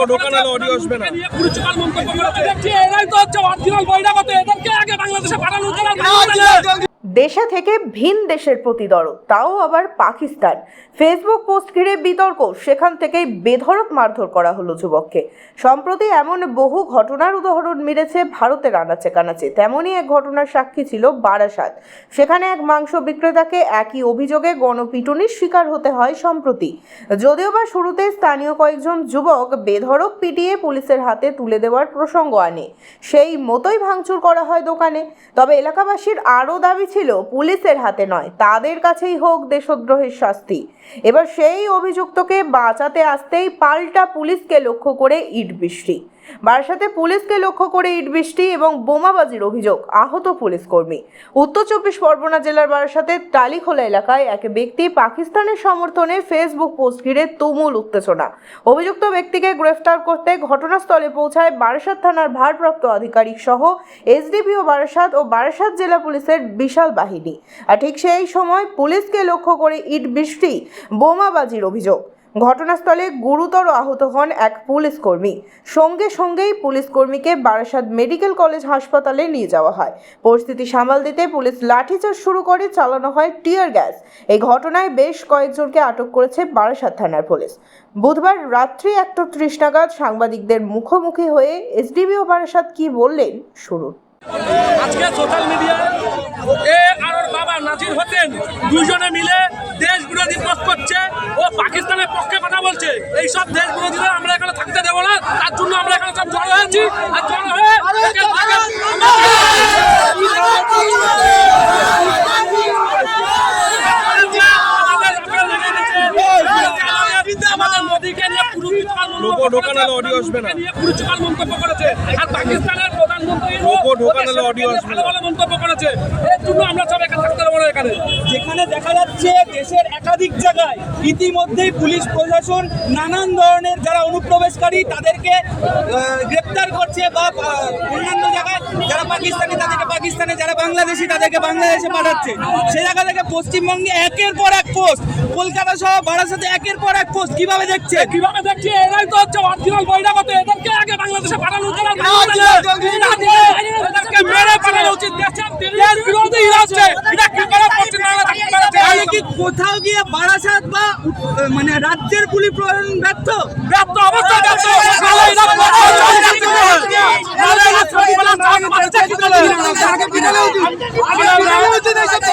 Logo ঢোকানো audio আসবে না। নিয়ে মন্তব্য করেছে এরাই তো হচ্ছে অরিজিনাল বহিরাগত এদেরকে আগে বাংলাদেশে পাঠানো দেশে থেকে ভিন দেশের প্রতি দরদ, তাও আবার পাকিস্তান। ফেসবুক পোস্ট ঘিরে বিতর্ক, সেখান থেকেই বেধড়ক মারধর করা হলো যুবককে। সম্প্রতি এমন বহু ঘটনার উদাহরণ মিলেছে ভারতের আনাচে কানাচে। তেমনই এক ঘটনার সাক্ষী ছিল বারাসাত। সেখানে এক মাংস বিক্রেতাকে একই অভিযোগে গণপিটুনির শিকার হতে হয় সম্প্রতি। যদিও বা শুরুতে স্থানীয় কয়েকজন যুবক বেধড়ক পিটিয়ে পুলিশের হাতে তুলে দেওয়ার প্রসঙ্গ আনে, সেই মতোই ভাঙচুর করা হয় দোকানে। তবে এলাকাবাসীর আরও দাবি ছিল পুলিশের হাতে নয়, তাদের কাছেই হোক দেশদ্রোহের শাস্তি। এবার সেই অভিযুক্তকে বাঁচাতে আসতেই পাল্টা পুলিশকে লক্ষ্য করে ইট বৃষ্টি বারাসাতে পুলিশকে লক্ষ্য করে ইট বৃষ্টি এবং বোমাবাজির অভিযোগ, আহত পুলিশ কর্মী। উত্তর চব্বিশ পরগনা জেলার বারাসাতের টালিখোলা এলাকায় এক ব্যক্তি পাকিস্তানের সমর্থনে ফেসবুক পোস্ট ঘিরে তুমুল উত্তেজনা। অভিযুক্ত ব্যক্তিকে গ্রেফতার করতে ঘটনাস্থলে পৌঁছায় বারাসাত থানার ভারপ্রাপ্ত আধিকারিক সহ এসডিপিও বারাসাত ও বারাসাত জেলা পুলিশের বিশাল বাহিনী। আর ঠিক সেই সময় পুলিশকে লক্ষ্য করে ইট বৃষ্টি, বোমাবাজির অভিযোগ। ঘটনাস্থলে গুরুতর আহত হন এক পুলিশ কর্মী সঙ্গে সঙ্গেই পুলিশ কর্মীকে বারাসাত মেডিকেল কলেজ হাসপাতালে নিয়ে যাওয়া হয়। পরিস্থিতি সামাল দিতে পুলিশ লাঠিচার্জ শুরু করে, চালানো হয় টিয়ার গ্যাস। এই ঘটনায় বেশ কয়েকজনকে আটক করেছে বারাসাত থানার পুলিশ। বুধবার রাত্রি একটা ত্রিশ নাগাদ সাংবাদিকদের মুখোমুখি হয়ে এসডিবিও বারাসাত কি বললেন শুনুন। আজকে সোশ্যাল মিডিয়ায় এ আর বাবা নাজির হোসেন দুজনে মিলে বিরোধী পোস্ট করছে ও পাকিস্তানের পক্ষে কথা বলছে এইসব দেশ বিরোধীরা আমরা এখানে থাকতে দেবো না। তার জন্য আমরা এখানে সব জড়ো হয়েছি। আর জড়ো হয়ে আমাদের মোদীকে নিয়ে মন্তব্য করেছে। আর পাকিস্তানের প্রধানমন্ত্রী ভালো ভালো মন্তব্য করেছে। এর জন্য আমরা সব এখানে থাকতে পারব না এখানে। যেখানে দেখা যাচ্ছে দেশের একাধিক জায়গায় ইতিমধ্যেই পুলিশ প্রশাসন নানান ধরনের যারা অনুপ্রবেশকারী তাদেরকে গ্রেপ্তার করছে বা অন্যান্য জায়গায় যারা পাকিস্তানি তাদেরকে পাকিস্তানে যারা বাংলাদেশি তাদেরকে বাংলাদেশে পাঠাচ্ছে। সে জায়গা থেকে পশ্চিমবঙ্গে একের পর এক পোস্ট কলকাতা সহ বারাসাতে একের পর এক পোস্ট। কীভাবে দেখছে? কীভাবে দেখছে? এরাই তো হচ্ছে অরিজিনাল বহিরাগত। এদেরকে আগে বাংলাদেশে পাঠানো উচিত। মেরে পাঠানো উচিত। দেশ বিরোধী হচ্ছে। এটা কি করে পশ্চিম বাংলা থাকতে পারছে? তাহলে কি কোথাও গিয়ে বারাসাত বা মানে রাজ্যের পুলিশ প্রশাসন ব্যর্থ ব্যর্থ অবশ্যই